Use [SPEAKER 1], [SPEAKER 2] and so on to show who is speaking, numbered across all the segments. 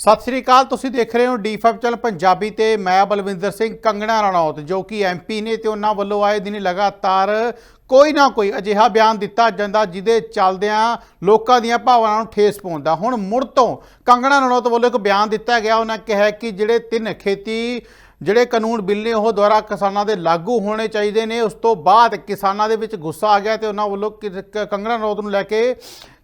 [SPEAKER 1] ਸਤਿ ਸ੍ਰੀ ਅਕਾਲ, ਤੁਸੀਂ ਦੇਖ ਰਹੇ ਹੋ ਡੀ5 ਚੈਨਲ ਪੰਜਾਬੀ ਤੇ ਮੈਂ ਬਲਵਿੰਦਰ ਸਿੰਘ ਕੰਗਣਾ ਰਣੌਤ, ਜੋ ਕਿ ਐਮਪੀ ਨੇ ਤੇ ਉਹਨਾਂ ਵੱਲੋਂ ਆਏ ਦਿਨ ਲਗਾਤਾਰ ਕੋਈ ਨਾ ਕੋਈ ਅਜਿਹਾ ਬਿਆਨ ਦਿੱਤਾ ਜਾਂਦਾ ਜਿਹਦੇ ਚੱਲਦਿਆਂ ਲੋਕਾਂ ਦੀਆਂ ਭਾਵਨਾਵਾਂ ਨੂੰ ਠੇਸ ਪਹੁੰਚਦਾ। ਹੁਣ ਮੁੜ ਤੋਂ ਕੰਗਣਾ ਰਣੌਤ ਵੱਲੋਂ ਇੱਕ ਬਿਆਨ ਦਿੱਤਾ ਗਿਆ। ਉਹਨਾਂ ਕਿਹਾ ਕਿ ਜਿਹੜੇ ਤਿੰਨ ਖੇਤੀ, ਜਿਹੜੇ ਕਾਨੂੰਨ ਬਿੱਲ ਨੇ ਉਹ ਦੁਆਰਾ ਕਿਸਾਨਾਂ ਦੇ ਲਾਗੂ ਹੋਣੇ ਚਾਹੀਦੇ ਨੇ। ਉਸ ਤੋਂ ਬਾਅਦ ਕਿਸਾਨਾਂ ਦੇ ਵਿੱਚ ਗੁੱਸਾ ਆ ਗਿਆ ਤੇ ਉਹਨਾਂ ਵੱਲੋਂ ਕਿ- ਕ- ਕੰਗਣਾ ਰਣੌਤ ਨੂੰ ਲੈ ਕੇ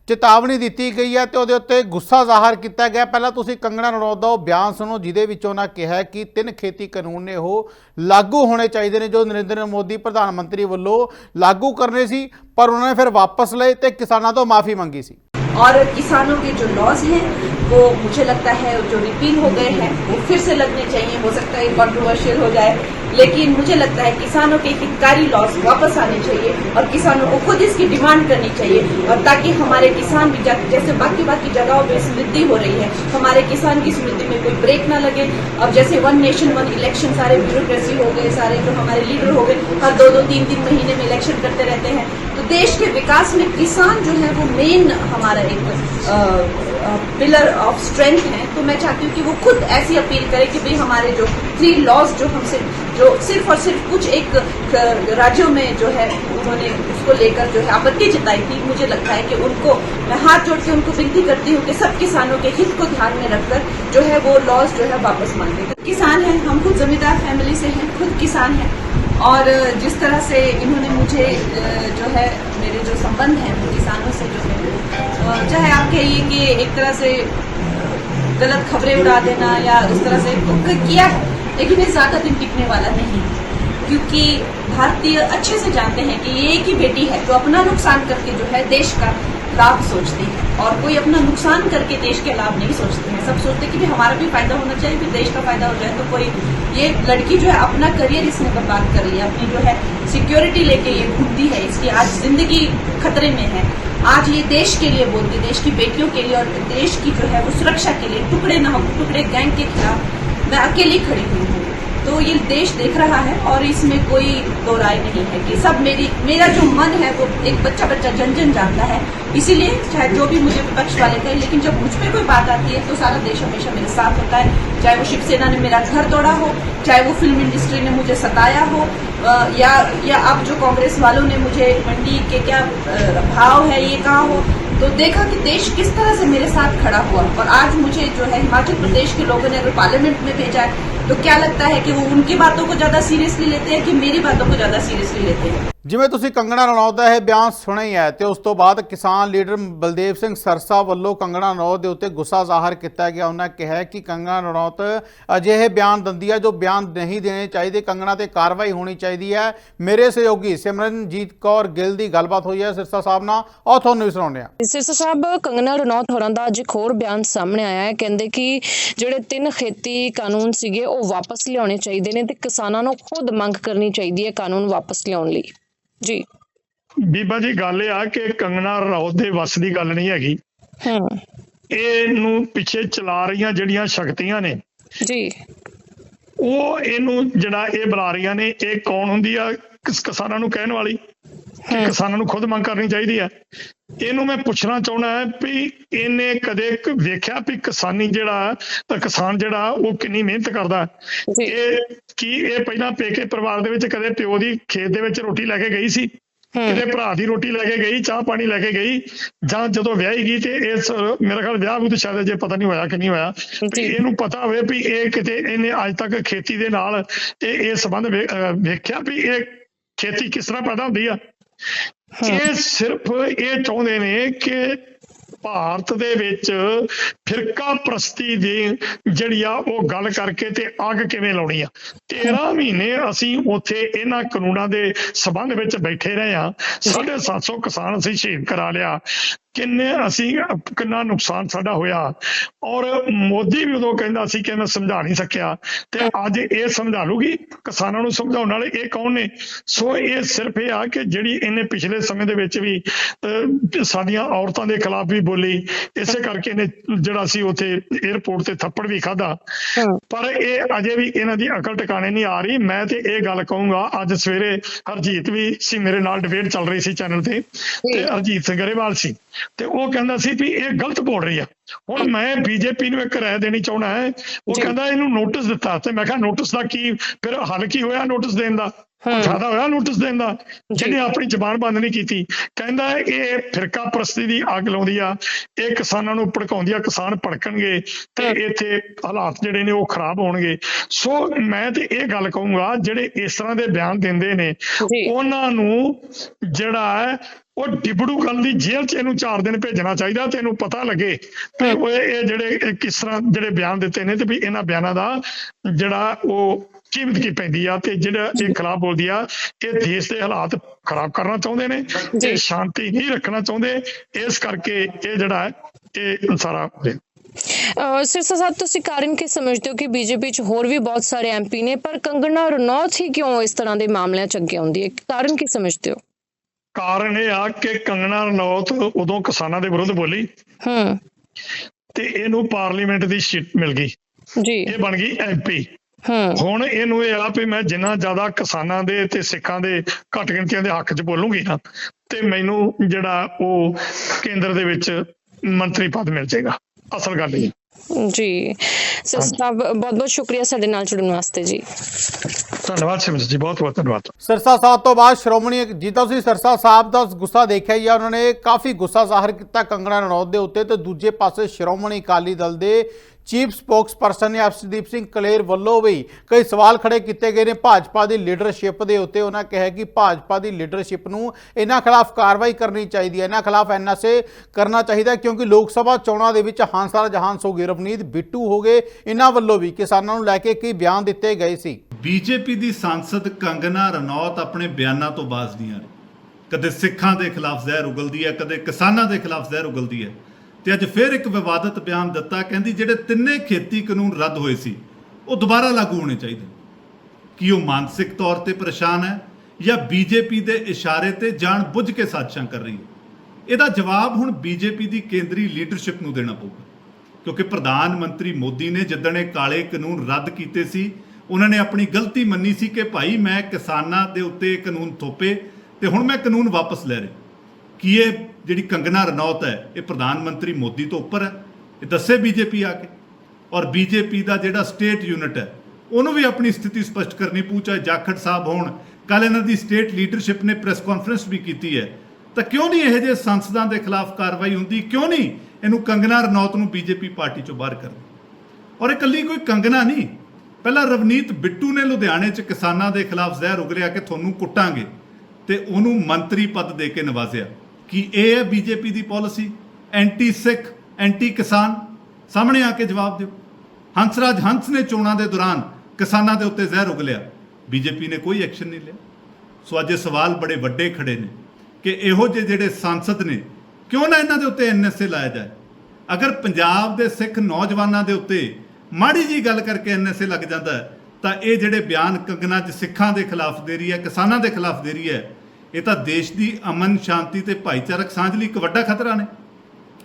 [SPEAKER 1] ਚੇਤਾਵਨੀ ਦਿੱਤੀ ਗਈ ਹੈ ਤੇ ਉਹਦੇ ਉੱਤੇ ਗੁੱਸਾ ਜ਼ਾਹਰ ਕੀਤਾ ਗਿਆ ਪਹਿਲਾਂ ਤੁਸੀਂ ਕੰਗਣਾ ਰਣੌਤ ਦਾ ਉਹ ਬਿਆਨ ਸੁਣੋ ਜਿਹਦੇ ਵਿੱਚ ਉਹਨਾਂ ਕਿਹਾ ਕਿ ਤਿੰਨ ਖੇਤੀ ਕਾਨੂੰਨ ਨੇ ਉਹ ਲਾਗੂ ਹੋਣੇ ਚਾਹੀਦੇ ਨੇ ਜੋ ਨਰਿੰਦਰ ਮੋਦੀ ਪ੍ਰਧਾਨ ਮੰਤਰੀ ਵੱਲੋਂ ਲਾਗੂ ਕਰਨੇ ਸੀ ਪਰ ਉਹਨਾਂ ਨੇ ਫਿਰ ਵਾਪਸ ਲਏ ਤੇ ਕਿਸਾਨਾਂ ਤੋਂ ਮਾਫੀ ਮੰਗੀ ਸੀ
[SPEAKER 2] और किसानों के जो लॉज हैं वो मुझे लगता है जो रिपील हो गए हैं, वो फिर से लगने चाहिए, हो सकता है कॉन्ट्रोवर्शियल हो जाए, लेकिन मुझे लगता है किसानों के हितकारी लॉस वापस आने चाहिए और किसानों को खुद इसकी डिमांड करनी चाहिए और ताकि हमारे किसान भी जैसे बाकी बाकी जगहों पे समृद्धि हो रही है, हमारे किसान की समृद्धि में कोई ब्रेक ना लगे। अब जैसे वन नेशन वन इलेक्शन सारे ब्यूरोक्रेसी हो गए, सारे जो हमारे लीडर हो गए, हर दो दो तीन तीन महीने में इलेक्शन करते रहते हैं। तो देश के विकास में किसान जो है वो मेन हमारा एक पिलर ऑफ़ स्ट्रेंथ है। तो मैं चाहती हूँ कि वो खुद ऐसी अपील करें कि भाई हमारे जो थ्री लॉज जो हमसे, जो सिर्फ़ और सिर्फ़ कुछ एक राज्यों में जो है, उन्होंने उसको लेकर जो है आपत्ति जताई थी। मुझे लगता है कि उनको, मैं हाथ जोड़ के उनको विनती करती हूँ कि सब किसानों के हित को ध्यान में रखकर जो है वो लॉज जो है वापस मांगे किसान हैं, हम खुद जमींदार फैमिली से हैं, खुद किसान हैं। और जिस तरह से इन्होंने मुझे जो है, मेरे जो संबंध हैं किसानों से जो है चाहे आप कहिए कि एक तरह से गलत खबरें उड़ा देना या उस तरह से किया है, लेकिन ये ज़्यादा दिन टिकने वाला नहीं है। क्योंकि भारतीय अच्छे से जानते हैं कि ये एक ही बेटी है जो अपना नुकसान करके जो है देश का लाभ सोचती है। और कोई अपना नुकसान करके देश के लाभ नहीं सोचते हैं। सब सोचते हैं कि भी हमारा भी फ़ायदा होना चाहिए, फिर देश का फ़ायदा हो जाए तो कोई ये लड़की जो है अपना करियर इसने बर्बाद कर लिया, अपनी जो है सिक्योरिटी लेके ये घूमती है, इसकी आज ज़िंदगी खतरे में है। आज ये देश के लिए बोलती देश की बेटियों के लिए और देश की जो है वो सुरक्षा के लिए टुकड़े न हो, टुकड़े गैंग के खिलाफ मैं अकेली खड़ी हुई हूँ। तो ये देश देख रहा है और इसमें कोई दो राय नहीं है कि सब मेरी, मेरा जो मन है वो एक बच्चा बच्चा जन जन जानता है। इसीलिए चाहे जो भी मुझे विपक्ष वाले कहें, लेकिन जब मुझ पर कोई बात आती है तो सारा देश हमेशा मेरे साथ होता है। चाहे वो शिवसेना ने मेरा घर तोड़ा हो, चाहे वो फ़िल्म इंडस्ट्री ने मुझे सताया हो या या अब जो कांग्रेस वालों ने मुझे मंडी के क्या भाव है, ये कहा हो तो देखा कि देश किस तरह से मेरे साथ खड़ा हुआ। और आज मुझे जो है हिमाचल प्रदेश के लोगों ने अगर पार्लियामेंट में भेजा है तो क्या लगता है कि वो उनकी बातों को ज्यादा सीरियसली लेते हैं कि मेरी बातों को ज्यादा सीरियसली लेते हैं
[SPEAKER 1] ਜਿਵੇਂ ਤੁਸੀਂ ਕੰਗਣਾ ਰਣੌਤ ਦਾ ਇਹ ਬਿਆਨ ਸੁਣਿਆ ਹੀ ਹੈ ਤੇ ਉਸ ਤੋਂ ਬਾਅਦ ਕਿਸਾਨ ਲੀਡਰ ਬਲਦੇਵ ਸਿੰਘ ਸਰਸਾ ਵੱਲੋਂ ਕੰਗਣਾ ਰਣੌਤ ਦੇ ਉੱਤੇ ਗੁੱਸਾ ਜ਼ਾਹਰ ਕੀਤਾ ਗਿਆ ਉਹਨਾਂ ਕਿਹਾ ਕਿ ਕੰਗਣਾ ਰਣੌਤ ਅਜਿਹੇ ਬਿਆਨ ਦਿੰਦੀ ਹੈ ਜੋ ਬਿਆਨ ਨਹੀਂ ਦੇਣੇ ਚਾਹੀਦੇ ਕੰਗਣਾ ਤੇ ਕਾਰਵਾਈ ਹੋਣੀ ਚਾਹੀਦੀ ਹੈ ਮੇਰੇ ਸਹਿਯੋਗੀ ਸਿਮਰਨਜੀਤ ਕੌਰ ਗਿੱਲ ਦੀ ਗੱਲਬਾਤ ਹੋਈ ਹੈ ਸਿਰਸਾ ਸਾਹਿਬ ਨਾਲ ਉਹ ਤੁਹਾਨੂੰ ਵੀ ਸੁਣਾਉਂਦੇ ਹਾਂ
[SPEAKER 3] ਸਿਰਸਾ ਸਾਹਿਬ ਕੰਗਨਾ ਰਣੌਤ ਹੋਰਾਂ ਦਾ ਅੱਜ ਇੱਕ ਹੋਰ ਬਿਆਨ ਸਾਹਮਣੇ ਆਇਆ ਹੈ ਕਹਿੰਦੇ ਕਿ ਜਿਹੜੇ ਤਿੰਨ ਖੇਤੀ ਕਾਨੂੰਨ ਸੀਗੇ ਉਹ ਵਾਪਸ ਲਿਆਉਣੇ ਚਾਹੀਦੇ ਨੇ ਤੇ ਕਿਸਾਨਾਂ ਨੂੰ ਖੁਦ ਮੰਗ ਕਰਨੀ ਚਾਹੀਦੀ ਹੈ ਕਾਨੂੰਨ ਵਾਪਸ ਲਿਆਉਣ ਲਈ। ਜੀ।
[SPEAKER 4] ਬੀਬਾ ਜੀ ਗੱਲ ਇਹ ਆ ਕਿ ਕੰਗਣਾ ਰਣੌਤ ਦੇ ਵੱਸ ਦੀ ਗੱਲ ਨਹੀਂ ਹੈਗੀ।
[SPEAKER 3] ਹੂੰ।
[SPEAKER 4] ਇਹਨੂੰ ਪਿੱਛੇ ਚਲਾ ਰਹੀਆਂ ਜਿਹੜੀਆਂ ਸ਼ਕਤੀਆਂ ਨੇ
[SPEAKER 3] ਜੀ।
[SPEAKER 4] ਉਹ ਇਹਨੂੰ ਜਿਹੜਾ ਇਹ ਬੁਲਾ ਰਹੀਆਂ ਨੇ ਇਹ ਕੌਣ ਹੁੰਦੀ ਆ ਕਿਸ ਕਿਸਾਨਾਂ ਨੂੰ ਕਹਿਣ ਵਾਲੀ? ਕਿ
[SPEAKER 3] ਹੂੰ।
[SPEAKER 4] ਕਿਸਾਨਾਂ ਨੂੰ ਖੁਦ ਮੰਗ ਕਰਨੀ ਚਾਹੀਦੀ ਆ ਇਹਨੂੰ ਮੈਂ ਪੁੱਛਣਾ ਚਾਹੁੰਦਾ ਹੈ ਵੀ ਇਹਨੇ ਕਦੇ ਵੇਖਿਆ ਵੀ ਕਿਸਾਨੀ ਜਿਹੜਾ ਤਾਂ ਕਿਸਾਨ ਜਿਹੜਾ ਉਹ ਕਿੰਨੀ ਮਿਹਨਤ ਕਰਦਾ? ਇਹ ਕੀ ਇਹ ਪਹਿਲਾਂ ਪੇਕੇ ਪਰਿਵਾਰ ਦੇ ਵਿੱਚ ਕਦੇ ਪਿਓ ਦੀ ਖੇਤ ਦੇ ਵਿੱਚ ਰੋਟੀ ਲੈ ਕੇ ਗਈ ਸੀ? ਕਿਤੇ
[SPEAKER 3] ਹੂੰ
[SPEAKER 4] ਭਰਾ ਦੀ ਰੋਟੀ ਲੈ ਕੇ ਗਈ ਚਾਹ ਪਾਣੀ ਲੈ ਕੇ ਗਈ ਜਾਂ ਜਦੋਂ ਵਿਆਹੀ ਗਈ ਤੇ ਇਸ ਮੇਰੇ ਖਿਆਲ ਵਿਆਹ ਵੀ ਤਾਂ ਸ਼ਾਇਦ ਜੇ ਪਤਾ ਨਹੀਂ ਹੋਇਆ ਕਿ ਨਹੀਂ ਹੋਇਆ। ਇਹਨੂੰ ਪਤਾ ਹੋਵੇ ਵੀ ਇਹ ਕਿਤੇ ਇਹਨੇ ਅੱਜ ਤੱਕ ਖੇਤੀ ਦੇ ਨਾਲ ਤੇ ਇਹ ਸੰਬੰਧ ਵੇਖਿਆ ਵੀ ਇਹ ਖੇਤੀ ਕਿਸ ਤਰ੍ਹਾਂ ਪੈਦਾ ਹੁੰਦੀ ਆ? ਇਹ ਸਿਰਫ ਇਹ ਚਾਹੁੰਦੇ ਨੇ ਕਿ ਭਾਰਤ ਦੇ ਵਿੱਚ ਫਿਰਕਾ ਪ੍ਰਸਤੀ ਦੀ ਜਿਹੜੀ ਆ ਉਹ ਗੱਲ ਕਰਕੇ ਤੇ ਅੱਗ ਕਿਵੇਂ ਲਾਉਣੀ ਆ। 13 ਮਹੀਨੇ ਅਸੀਂ ਉੱਥੇ ਇਹਨਾਂ ਕਾਨੂੰਨਾਂ ਦੇ ਸਬੰਧ ਵਿੱਚ ਬੈਠੇ ਰਹੇ ਆ 750 ਕਿਸਾਨ ਅਸੀਂ ਸ਼ਹੀਦ ਕਰਾ ਲਿਆ। ਕਿੰਨੇ ਅਸੀਂ ਕਿੰਨਾ ਨੁਕਸਾਨ ਸਾਡਾ ਹੋਇਆ। ਔਰ ਮੋਦੀ ਵੀ ਉਦੋਂ ਕਹਿੰਦਾ ਸੀ ਕਿ ਮੈਂ ਸਮਝਾ ਨਹੀਂ ਸਕਿਆ। ਤੇ ਅੱਜ ਇਹ ਸਮਝਾ ਲੂਗੀ ਕਿਸਾਨਾਂ ਨੂੰ ਸਮਝਾਉਣ ਵਾਲੇ ਇਹ ਕੌਣ ਨੇ? ਸੋ ਇਹ ਸਿਰਫ ਇਹ ਆ ਕਿ ਜਿਹੜੀ ਇਹਨੇ ਪਿਛਲੇ ਸਮੇਂ ਦੇ ਵਿੱਚ ਵੀ ਸਾਡੀਆਂ ਔਰਤਾਂ ਦੇ ਖਿਲਾਫ ਵੀ ਬੋਲੀ ਇਸੇ ਕਰਕੇ ਇਹਨੇ ਜਿਹੜਾ ਸੀ ਉੱਥੇ 에어ਪੋਰਟ ਤੇ ਥੱਪੜ ਵੀ ਖਾਦਾ ਪਰ ਇਹ ਅਜੇ ਵੀ ਇਹਨਾਂ ਦੀ ਅਕਲ ਟਿਕਾਣੇ ਨਹੀਂ ਆ ਰਹੀ। ਮੈਂ ਤੇ ਇਹ ਗੱਲ ਕਹੂੰਗਾ ਅੱਜ ਸਵੇਰੇ ਹਰਜੀਤ ਵੀ ਸੀ ਮੇਰੇ ਨਾਲ ਡਿਬੇਟ ਚੱਲ ਰਹੀ ਸੀ ਚੈਨਲ ਤੇ। ਤੇ ਹਰਜੀਤ ਸਿੰਘ ਗਰੇਵਾਲ ਸੀ। ਤੇ ਉਹ ਕਹਿੰਦਾ ਸੀ ਵੀ ਇਹ ਗਲਤ ਬੋਲ ਰਹੀ ਆ ਹੁਣ ਮੈਂ ਬੀਜੇਪੀ ਨੂੰ ਇੱਕ ਰਾਏ ਦੇਣੀ ਚਾਹਣਾ ਹੈ ਉਹ। ਕਹਿੰਦਾ ਇਹਨੂੰ ਨੋਟਿਸ ਦਿੱਤਾ ਤੇ ਮੈਂ ਕਿਹਾ ਨੋਟਿਸ ਦਾ ਕੀ ਫਿਰ ਹੱਲ ਕੀ ਹੋਇਆ ਨੋਟਿਸ ਦੇਣ ਦਾ। ਫਾਇਦਾ ਹੋਇਆ ਨੋਟਿਸ ਦੇਣ ਦਾ। ਜਿਹਨੇ ਆਪਣੀ ਜ਼ਬਾਨ ਬੰਦ ਨਹੀਂ ਕੀਤੀ ਕਹਿੰਦਾ ਇਹ ਫਿਰਕਾ ਪ੍ਰਸਤੀ ਦੀ ਅੱਗ ਲਾਉਂਦੀ ਆ ਇਹ ਕਿਸਾਨਾਂ ਨੂੰ ਭੜਕਾਉਂਦੀ ਆ ਕਿਸਾਨ ਭੜਕਣਗੇ ਤੇ। ਇੱਥੇ ਹਾਲਾਤ ਜਿਹੜੇ ਨੇ ਉਹ ਖਰਾਬ ਹੋਣਗੇ ਸੋ ਮੈਂ ਤੇ ਇਹ ਗੱਲ ਕਹੂੰਗਾ ਜਿਹੜੇ ਇਸ ਤਰ੍ਹਾਂ ਦੇ ਬਿਆਨ ਦਿੰਦੇ ਨੇ। ਉਹਨਾਂ ਨੂੰ ਜਿਹੜਾ ਉਹ ਡਿਬੜੂ ਗੱਲ ਦੀ ਜੇਲ੍ਹ ਚ ਇਹਨੂੰ 4 ਦਿਨ ਭੇਜਣਾ ਚਾਹੀਦਾ ਤੇ ਇਹਨੂੰ ਪਤਾ ਲੱਗੇ। ਵੀ ਉਹ ਇਹ ਇਹ ਜਿਹੜੇ ਇਹ ਕਿਸ ਤਰ੍ਹਾਂ ਜਿਹੜੇ ਬਿਆਨ ਦਿੱਤੇ ਨੇ ਤੇ ਵੀ ਇਹਨਾਂ ਬਿਆਨਾਂ ਦਾ ਜਿਹੜਾ ਉਹ ਕੀਮਤ ਕੀ ਪੈਂਦੀ ਆ ਤੇ ਜਿਹੜਾ ਇਹ ਖਿਲਾਫ ਬੋਲਦੀ ਆ ਇਹ ਦੇਸ਼ ਦੇ ਹਾਲਾਤ ਖਰਾਬ ਕਰਨਾ ਚਾਹੁੰਦੇ ਨੇ। ਤੇ ਸ਼ਾਂਤੀ ਨਹੀਂ ਰੱਖਣਾ ਚਾਹੁੰਦੇ ਇਸ ਕਰਕੇ ਇਹ ਜਿਹੜਾ ਹੈ ਇਹ ਸਾਰਾ
[SPEAKER 3] ਸਿਰਸਾ ਸਾਹਿਬ ਤੁਸੀਂ ਕਾਰਨ ਕੀ ਸਮਝਦੇ ਹੋ ਕਿ ਬੀਜੇਪੀ 'ਚ ਹੋਰ ਵੀ ਬਹੁਤ ਸਾਰੇ ਐਮਪੀ ਨੇ ਪਰ ਕੰਗਣਾ ਰਣੌਤ ਹੀ ਕਿਉਂ ਇਸ ਤਰ੍ਹਾਂ ਦੇ ਮਾਮਲਿਆਂ 'ਚ ਅੱਗੇ ਆਉਂਦੀ ਹੈ? ਕਾਰਨ ਕੀ ਸਮਝਦੇ ਹੋ?
[SPEAKER 4] ਕਾਰਨ ਇਹ ਆ ਕਿ ਕੰਗਣਾ ਰਣੌਤ ਉਦੋਂ ਕਿਸਾਨਾਂ ਦੇ ਵਿਰੁੱਧ ਬੋਲੀ
[SPEAKER 3] ਹੂੰ।
[SPEAKER 4] ਤੇ ਇਹਨੂੰ ਪਾਰਲੀਮੈਂਟ ਦੀ ਸੀਟ ਮਿਲ ਗਈ।
[SPEAKER 3] ਜੀ।
[SPEAKER 4] ਇਹ ਬਣ ਗਈ ਐਮਪੀ
[SPEAKER 3] ਹੂੰ।
[SPEAKER 4] ਹੁਣ ਇਹਨੂੰ ਇਹ ਆ ਵੀ ਮੈਂ ਜਿੰਨਾ ਜ਼ਿਆਦਾ ਕਿਸਾਨਾਂ ਦੇ ਤੇ ਸਿੱਖਾਂ ਦੇ ਘੱਟ ਗਿਣਤੀਆਂ ਦੇ ਹੱਕ 'ਚ ਬੋਲੂੰਗੀ ਨਾ ਤੇ ਮੈਨੂੰ ਜਿਹੜਾ ਉਹ ਕੇਂਦਰ ਦੇ ਵਿੱਚ ਮੰਤਰੀ ਪਦ ਮਿਲ ਜਾਏਗਾ। ਅਸਲ ਗੱਲ ਇਹ। ਹੈ।
[SPEAKER 3] ਜੀ। ਸਿਰਸਾ ਸਾਹਿਬ ਬਹੁਤ ਬਹੁਤ ਸ਼ੁਕਰੀਆ ਸਾਡੇ ਨਾਲ ਜੁੜਨ ਵਾਸਤੇ ਜੀ।
[SPEAKER 4] ਧੰਨਵਾਦ ਸਿਮਰਤ ਜੀ ਬਹੁਤ ਬਹੁਤ ਧੰਨਵਾਦ।
[SPEAKER 1] ਸਿਰਸਾ ਸਾਹਿਬ ਤੋਂ ਬਾਅਦ ਸ਼੍ਰੋਮਣੀ ਜਿੱਦਾਂ ਤੁਸੀਂ ਸਿਰਸਾ ਸਾਹਿਬ ਦਾ ਗੁੱਸਾ ਦੇਖਿਆ ਹੀ ਆ ਉਹਨਾਂ ਨੇ ਕਾਫੀ ਗੁੱਸਾ ਜ਼ਾਹਰ ਕੀਤਾ ਕੰਗਣਾ ਰਣੌਤ ਦੇ ਉੱਤੇ ਤੇ ਦੂਜੇ ਪਾਸੇ ਸ਼੍ਰੋਮਣੀ ਅਕਾਲੀ ਦਲ ਦੇ ਚੀਫ ਸਪੋਕਸਪਰਸਨ ਨੇ ਅਰਸ਼ਦੀਪ ਸਿੰਘ ਕਲੇਰ ਵੱਲੋਂ ਵੀ ਕਈ ਸਵਾਲ ਖੜੇ ਕੀਤੇ ਗਏ ਨੇ। ਭਾਜਪਾ ਦੀ ਲੀਡਰਸ਼ਿਪ ਦੇ ਉੱਤੇ ਉਹਨਾਂ ਕਿਹਾ ਕਿ ਭਾਜਪਾ ਦੀ ਲੀਡਰਸ਼ਿਪ ਨੂੰ ਇਹਨਾਂ ਖਿਲਾਫ ਕਾਰਵਾਈ ਕਰਨੀ ਚਾਹੀਦੀ ਹੈ। ਇਹਨਾਂ ਖਿਲਾਫ ਐਨਐਸਏ ਕਰਨਾ ਚਾਹੀਦਾ ਕਿਉਂਕਿ ਲੋਕ ਸਭਾ ਚੋਣਾਂ ਦੇ ਵਿੱਚ ਹਾਂਸਰਾ ਜਹਾਨ ਹੋ ਗਏ ਰਵਨੀਤ ਬਿੱਟੂ ਹੋ ਗਏ। ਇਹਨਾਂ ਵੱਲੋਂ ਵੀ ਕਿਸਾਨਾਂ ਨੂੰ ਲੈ ਕੇ ਕਈ ਬਿਆਨ ਦਿੱਤੇ ਗਏ ਸੀ?
[SPEAKER 5] ਬੀਜੇਪੀ ਦੀ ਸੰਸਦ ਕੰਗਨਾ ਰਣੌਤ ਆਪਣੇ ਬਿਆਨਾਂ ਤੋਂ ਬਾਜ਼ ਨਹੀਂ ਆ ਰਹੀ। ਕਦੇ ਸਿੱਖਾਂ ਦੇ ਖਿਲਾਫ ਜ਼ਹਿਰ ਉਗਲਦੀ ਹੈ, ਕਦੇ ਕਿਸਾਨਾਂ ਦੇ ਖਿਲਾਫ ਜ਼ਹਿਰ ਉਗਲਦੀ ਹੈ। ਤੇ ਅੱਜ ਫਿਰ ਇੱਕ ਵਿਵਾਦਤ ਬਿਆਨ ਦਿੱਤਾ, ਕਹਿੰਦੀ ਜਿਹੜੇ ਤਿੰਨੇ ਖੇਤੀ ਕਾਨੂੰਨ ਰੱਦ ਹੋਏ ਸੀ, ਉਹ ਦੁਬਾਰਾ ਲਾਗੂ ਹੋਣੇ ਚਾਹੀਦੇ। ਕੀ ਉਹ ਮਾਨਸਿਕ ਤੌਰ ਤੇ ਪਰੇਸ਼ਾਨ ਹੈ ਜਾਂ ਬੀਜੇਪੀ ਦੇ ਇਸ਼ਾਰੇ ਤੇ ਜਾਣ ਬੁੱਝ ਕੇ ਸਾਜ਼ਿਸ਼ਾਂ ਕਰ ਰਹੀ ਹੈ? ਇਹਦਾ ਜਵਾਬ ਹੁਣ ਬੀਜੇਪੀ ਦੀ ਕੇਂਦਰੀ ਲੀਡਰਸ਼ਿਪ ਨੂੰ ਦੇਣਾ ਪਊਗਾ। ਕਿਉਂਕਿ ਪ੍ਰਧਾਨ ਮੰਤਰੀ ਮੋਦੀ ਨੇ ਜਿੱਦਣ ਇਹ ਕਾਲੇ ਕਾਨੂੰਨ ਰੱਦ ਕੀਤੇ ਸੀ, ਉਹਨਾਂ ਨੇ ਆਪਣੀ ਗਲਤੀ ਮੰਨੀ ਸੀ ਕਿ ਭਾਈ ਮੈਂ ਕਿਸਾਨਾਂ ਦੇ ਉੱਤੇ ਇਹ ਕਾਨੂੰਨ ਥੋਪੇ ਤੇ ਹੁਣ ਮੈਂ ਕਾਨੂੰਨ ਵਾਪਸ ਲੈ ਰਿਹਾ। ਕੀ ਇਹ ਜਿਹੜੀ ਕੰਗਨਾ ਰਣੌਤ ਹੈ, ਇਹ ਪ੍ਰਧਾਨ ਮੰਤਰੀ ਮੋਦੀ ਤੋਂ ਉੱਪਰ ਹੈ। ਇਹ ਦੱਸੇ ਬੀਜੇਪੀ ਆ ਕੇ। ਔਰ ਬੀਜੇਪੀ ਦਾ ਜਿਹੜਾ ਸਟੇਟ ਯੂਨਿਟ ਹੈ, ਉਹਨੂੰ ਵੀ ਆਪਣੀ ਸਥਿਤੀ ਸਪਸ਼ਟ ਕਰਨੀ ਪਊ, ਚਾਹੇ ਜਾਖੜ ਸਾਹਿਬ ਹੋਣ। ਕੱਲ ਇਹਨਾਂ ਦੀ ਸਟੇਟ ਲੀਡਰਸ਼ਿਪ ਨੇ ਪ੍ਰੈਸ ਕਾਨਫਰੰਸ ਵੀ ਕੀਤੀ ਹੈ। ਤਾਂ ਕਿਉਂ ਨਹੀਂ ਇਹੋ ਜਿਹੇ ਸੰਸਦਾਂ ਦੇ ਖਿਲਾਫ ਕਾਰਵਾਈ ਹੁੰਦੀ? ਕਿਉਂ ਨਹੀਂ ਇਹਨੂੰ ਕੰਗਨਾ ਰਣੌਤ ਨੂੰ ਬੀਜੇਪੀ ਪਾਰਟੀ ਚੋਂ ਬਾਹਰ ਕਰਦੇ ਔਰ ਇਹ ਇਕੱਲੀ ਕੋਈ ਕੰਗਨਾ ਨਹੀਂ। ਪਹਿਲਾਂ ਰਵਨੀਤ ਬਿੱਟੂ ਨੇ ਲੁਧਿਆਣੇ 'ਚ ਕਿਸਾਨਾਂ ਦੇ ਖਿਲਾਫ ਜ਼ਹਿਰ ਉਗਲਿਆ ਕਿ ਤੁਹਾਨੂੰ ਕੁੱਟਾਂਗੇ ਤੇ ਉਹਨੂੰ ਮੰਤਰੀ ਪਦ ਦੇ ਕੇ ਨਵਾਜ਼ਿਆ। ਕੀ ਇਹ ਹੈ ਬੀਜੇਪੀ ਦੀ ਪਾਲਿਸੀ। ਐਂਟੀ ਸਿੱਖ, ਐਂਟੀ ਕਿਸਾਨ। ਸਾਹਮਣੇ ਆ ਕੇ ਜਵਾਬ ਦਿਓ। ਹੰਸਰਾਜ ਹੰਸ ਨੇ ਚੋਣਾਂ ਦੇ ਦੌਰਾਨ ਕਿਸਾਨਾਂ ਦੇ ਉੱਤੇ ਜ਼ਹਿਰ ਉਗਲਿਆ ਬੀਜੇਪੀ ਨੇ ਕੋਈ ਐਕਸ਼ਨ ਨਹੀਂ ਲਿਆ। ਸੋ ਅੱਜ ਇਹ ਸਵਾਲ ਬੜੇ ਵੱਡੇ ਖੜੇ ਨੇ ਕਿ ਇਹੋ ਜਿਹੇ ਜਿਹੜੇ ਸੰਸਦ ਨੇ, ਕਿਉਂ ਨਾ ਇਹਨਾਂ ਦੇ ਉੱਤੇ ਐਨਐਸਏ ਲਾਇਆ ਜਾਏ? ਅਗਰ ਪੰਜਾਬ ਦੇ ਸਿੱਖ ਨੌਜਵਾਨਾਂ ਦੇ ਉੱਤੇ ਮਾੜੀ ਜੀ ਗੱਲ ਕਰਕੇ ਐਨਐਸਏ ਲੱਗ ਜਾਂਦਾ ਤਾਂ ਇਹ ਜਿਹੜੇ ਬਿਆਨ ਕੰਗਨਾ ਚ ਸਿੱਖਾਂ ਦੇ ਖਿਲਾਫ ਦੇ ਰਹੀ ਹੈ, ਕਿਸਾਨਾਂ ਦੇ ਖਿਲਾਫ ਦੇ ਰਹੀ ਹੈ ਇਹ ਤਾਂ ਦੇਸ਼ ਦੀ ਅਮਨ, ਸ਼ਾਂਤੀ ਤੇ ਭਾਈਚਾਰਕ ਸਾਂਝ ਲਈ ਇੱਕ ਵੱਡਾ ਖਤਰਾ ਨੇ।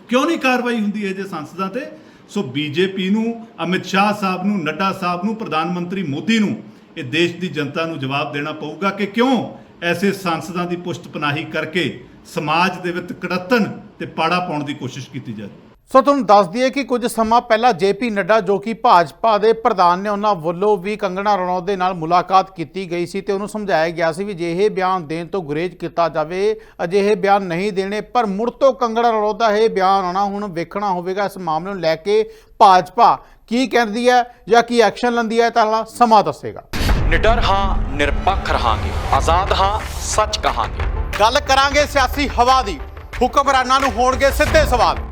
[SPEAKER 5] ਕਿਉਂ ਨਹੀਂ ਕਾਰਵਾਈ ਹੁੰਦੀ ਹੈ ਜੇ ਸੰਸਦਾਂ ਤੇ? ਸੋ ਬੀਜੇਪੀ ਨੂੰ, ਅਮਿਤ ਸ਼ਾਹ ਸਾਹਿਬ ਨੂੰ, ਨੱਡਾ ਸਾਹਿਬ ਨੂੰ, ਪ੍ਰਧਾਨ ਮੰਤਰੀ ਮੋਦੀ ਨੂੰ ਇਹ ਦੇਸ਼ ਦੀ ਜਨਤਾ ਨੂੰ ਜਵਾਬ ਦੇਣਾ ਪਊਗਾ ਕਿ ਕਿਉਂ ਐਸੇ ਸੰਸਦਾਂ ਦੀ ਪੁਸ਼ਤ ਪਨਾਹੀ ਕਰਕੇ ਸਮਾਜ ਦੇ ਵਿੱਚ ਕੜਤਨ ਤੇ ਪਾੜਾ ਪਾਉਣ ਦੀ ਕੋਸ਼ਿਸ਼ ਕੀਤੀ ਜਾ ਰਹੀ
[SPEAKER 1] ਸੋ ਤੁਹਾਨੂੰ ਦੱਸ ਦਈਏ ਕਿ ਕੁਝ ਸਮਾਂ ਪਹਿਲਾਂ ਜੇਪੀ ਨੱਡਾ ਜੋ ਕਿ ਭਾਜਪਾ ਦੇ ਪ੍ਰਧਾਨ ਨੇ ਉਹਨਾਂ ਵੱਲੋਂ ਵੀ ਕੰਗਣਾ ਰਣੌਤ ਦੇ ਨਾਲ ਮੁਲਾਕਾਤ ਕੀਤੀ ਗਈ ਸੀ ਤੇ ਉਹਨੂੰ ਸਮਝਾਇਆ ਗਿਆ ਸੀ ਵੀ ਜੇ ਇਹ ਬਿਆਨ ਦੇਣ ਤੋਂ ਗੁਰੇਜ਼ ਕੀਤਾ ਜਾਵੇ ਅਜਿਹੇ ਬਿਆਨ ਨਹੀਂ ਦੇਣੇ ਪਰ ਮੁੜ ਤੋਂ ਕੰਗਣਾ ਰਣੌਤ ਦਾ ਇਹ ਬਿਆਨ ਆਉਣਾ ਹੁਣ ਵੇਖਣਾ ਹੋਵੇਗਾ ਇਸ ਮਾਮਲੇ ਨੂੰ ਲੈ ਕੇ ਭਾਜਪਾ ਕੀ ਕਹਿੰਦੀ ਹੈ ਜਾਂ ਕੀ ਐਕਸ਼ਨ ਲੈਂਦੀ ਹੈ ਤਾਂ ਹਾਲਾ ਸਮਾਂ ਦੱਸੇਗਾ।
[SPEAKER 6] ਨਿਡਰ ਹਾਂ ਨਿਰਪੱਖ ਰਹਾਂਗੇ ਆਜ਼ਾਦ ਹਾਂ ਸੱਚ ਕਹਾਂਗੇ।
[SPEAKER 1] ਗੱਲ ਕਰਾਂਗੇ ਸਿਆਸੀ ਹਵਾ ਦੀ ਹੁਕਮਰਾਨਾਂ ਨੂੰ ਹੋਣਗੇ ਸਿੱਧੇ ਸਵਾਲ।